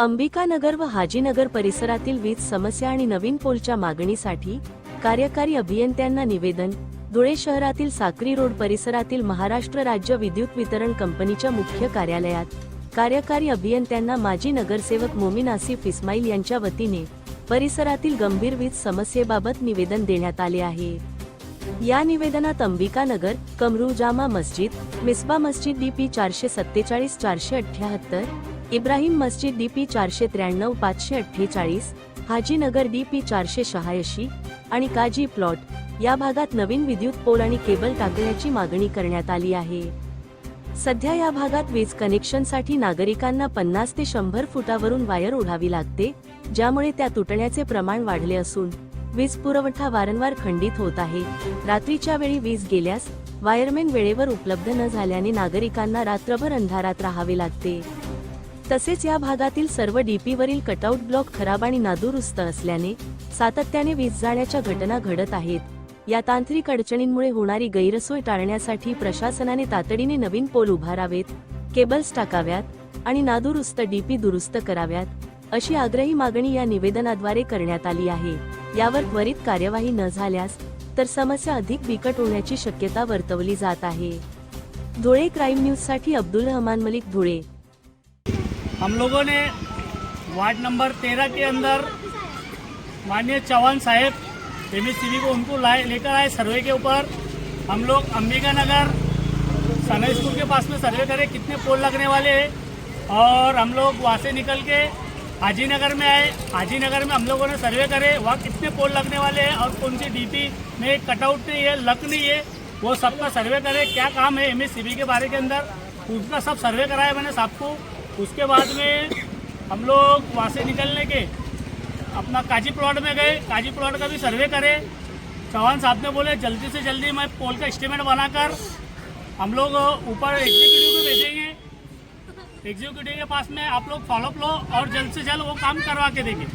अंबिकानगर व हाजीनगर परिसरातील वीज समस्या आणि नवीन पोलच्या मागणीसाठी कार्यकारी अभियंत्यांना निवेदन धुळे शहरातील साक्री रोड परिसरातील महाराष्ट्र राज्य विद्युत वितरण कंपनीच्या मुख्य कार्यालयात कार्यकारी अभियंत्यांना माजी नगरसेवक मोमीन आसिफ इस्माईल यांच्या वतीने परिसरातील गंभीर वीज समस्येबाबत निवेदन देण्यात आले आहे. या निवेदनात अंबिकानगर कमरू जामा मस्जिद मिसबा मस्जिद डी पी चारशे सत्तेचाळीस चारशे अठ्याहत्तर इब्राहिम मस्जिद डीपी चारशे त्र्याण्णव पाचशे अठ्ठेचाळीस हाजीनगर डीपी चारशे शहाऐंशी आणि काजी प्लॉट या भागात नवीन विद्युत पोल आणि केबल टाकण्याची मागणी करण्यात आली आहे. सध्या या भागात वीज कनेक्शनसाठी नागरिकांना पन्नास ते शंभर फुटावरून वायर ओढावी लागते ज्यामुळे त्या तुटण्याचे प्रमाण वाढले असून वीज पुरवठा वारंवार खंडित होत आहे. रात्रीच्या वेळी वीज गेल्यास वायरमेन वेळेवर उपलब्ध न झाल्याने नागरिकांना रात्रभर अंधारात राहावे लागते. तसेच या भागातील सर्व डीपीवरील कटआउट ब्लॉक खराब आणि नादुरुस्त असल्याने सातत्याने वीज जाण्याच्या घटना घडत आहेत. या तांत्रिक अडचणींमुळे होणारी गैरसोय टाळण्यासाठी प्रशासनाने तातडीने नवीन पोल उभारावेत केबल्स टाकाव्यात आणि नादुरुस्त डीपी दुरुस्त कराव्यात अशी आग्रही मागणी या निवेदनाद्वारे करण्यात आली आहे. यावर त्वरित कार्यवाही न झाल्यास तर समस्या अधिक बिकट होण्याची शक्यता वर्तवली जात आहे. धुळे क्राईम न्यूजसाठी अब्दुल रहमान मलिक धुळे. हम लोगों ने वार्ड नंबर तेरह के अंदर माननीय चौहान साहेब एम एस को उनको लाए, लेकर आए सर्वे के ऊपर। हम लोग अंबिका नगर सना स्कूल के पास में सर्वे करें कितने पोल लगने वाले हैं। और हम लोग वहाँ से निकल के हाजी नगर में आए। हाजी नगर में हम लोगों ने सर्वे करे, वहाँ कितने पोल लगने वाले हैं और कौन सी डीपी में कटआउट नहीं है, लक नहीं है, वो सबका सर्वे करे। क्या काम है एम के बारे के अंदर? उसका सब सर्वे कराया मैंने सबको। उसके बाद में हम लोग वहाँ से निकलने के अपना काजी प्लॉट में गए। काजी प्लॉट का भी सर्वे करे। चौहान साहब ने बोले, जल्दी से जल्दी मैं पोल का एस्टिमेट बनाकर हम लोग ऊपर एग्जीक्यूटिव को भेजेंगे। एग्जीक्यूटिव के पास में आप लोग फॉलोअप लो और जल्द से जल्द वो काम करवा के देंगे।